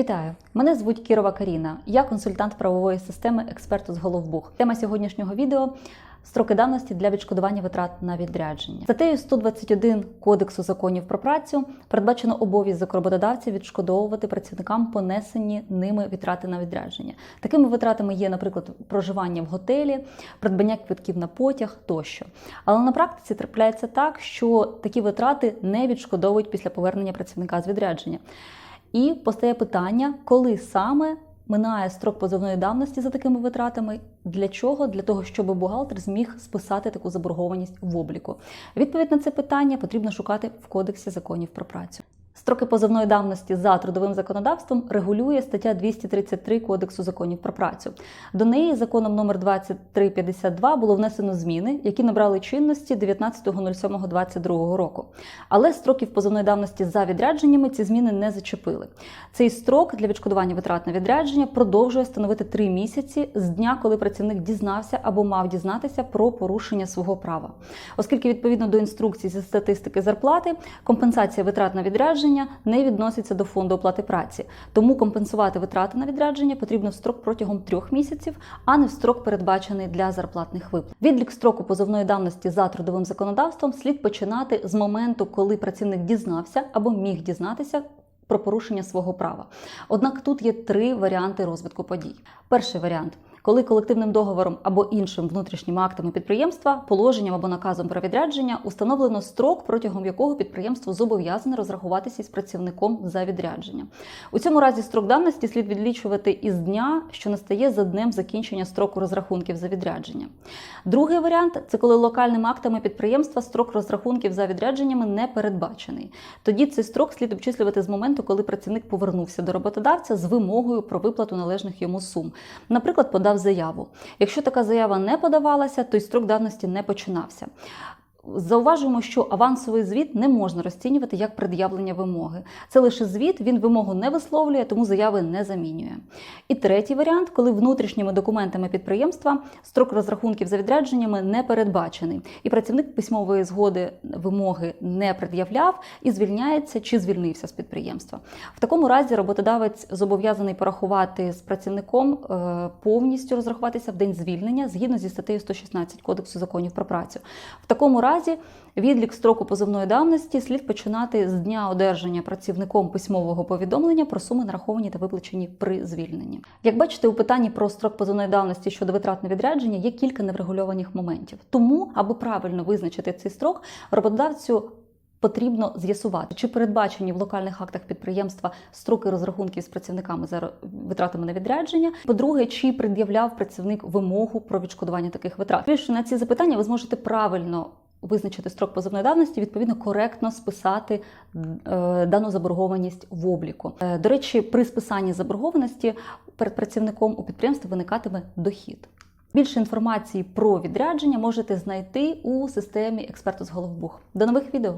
Вітаю! Мене звуть Кірова Каріна. Я консультант правової системи, експерт з Головбух. Тема сьогоднішнього відео строки давності для відшкодування витрат на відрядження. Статтею 121 Кодексу законів про працю передбачено обов'язок роботодавця відшкодовувати працівникам понесені ними витрати на відрядження. Такими витратами є, наприклад, проживання в готелі, придбання квитків на потяг тощо. Але на практиці трапляється так, що такі витрати не відшкодовують після повернення працівника з відрядження. І постає питання, коли саме минає строк позовної давності за такими витратами. Для чого? Для того, щоб бухгалтер зміг списати таку заборгованість в обліку. Відповідь на це питання потрібно шукати в Кодексі законів про працю. Строки позовної давності за трудовим законодавством регулює стаття 233 Кодексу законів про працю. До неї законом номер 2352 було внесено зміни, які набрали чинності 19.07.22 року. Але строків позовної давності за відрядженнями ці зміни не зачепили. Цей строк для відшкодування витрат на відрядження продовжує становити три місяці з дня, коли працівник дізнався або мав дізнатися про порушення свого права. Оскільки відповідно до інструкцій зі статистики зарплати компенсація витрат на відрядження не відноситься до фонду оплати праці. Тому компенсувати витрати на відрядження потрібно в строк протягом трьох місяців, а не в строк передбачений для зарплатних виплат. Відлік строку позовної давності за трудовим законодавством слід починати з моменту, коли працівник дізнався або міг дізнатися. Про порушення свого права. Однак тут є три варіанти розвитку подій. Перший варіант коли колективним договором або іншим внутрішніми актами підприємства, положенням або наказом про відрядження установлено строк, протягом якого підприємство зобов'язане розрахуватися із працівником за відрядження. У цьому разі строк давності слід відлічувати із дня, що настає за днем закінчення строку розрахунків за відрядження. Другий варіант це коли локальними актами підприємства строк розрахунків за відрядженнями не передбачений. Тоді цей строк слід обчислювати з моменту, коли працівник повернувся до роботодавця з вимогою про виплату належних йому сум. Наприклад, подав заяву. Якщо така заява не подавалася, то й строк давності не починався. Зауважуємо, що авансовий звіт не можна розцінювати як пред'явлення вимоги. Це лише звіт, він вимогу не висловлює, тому заяви не замінює. І третій варіант, коли внутрішніми документами підприємства строк розрахунків за відрядженнями не передбачений, і працівник письмової згоди вимоги не пред'являв і звільняється чи звільнився з підприємства. В такому разі роботодавець зобов'язаний порахувати з працівником е, повністю розрахуватися в день звільнення згідно зі статтею 116 Кодексу законів про працю. В такому разі разі відлік строку позовної давності слід починати з дня одержання працівником письмового повідомлення про суми нараховані та виплачені при звільненні. Як бачите, у питанні про строк позовної давності щодо витрат на відрядження є кілька неврегульованих моментів. Тому, аби правильно визначити цей строк, роботодавцю. Потрібно з'ясувати, чи передбачені в локальних актах підприємства строки розрахунків з працівниками за витратами на відрядження. По-друге, чи пред'являв працівник вимогу про відшкодування таких витрат? Більше на ці запитання ви зможете правильно визначити строк позовної давності, відповідно коректно списати е, дану заборгованість в обліку. Е, до речі, при списанні заборгованості перед працівником у підприємстві виникатиме дохід. Більше інформації про відрядження можете знайти у системі експерту з Головбух. До нових відео.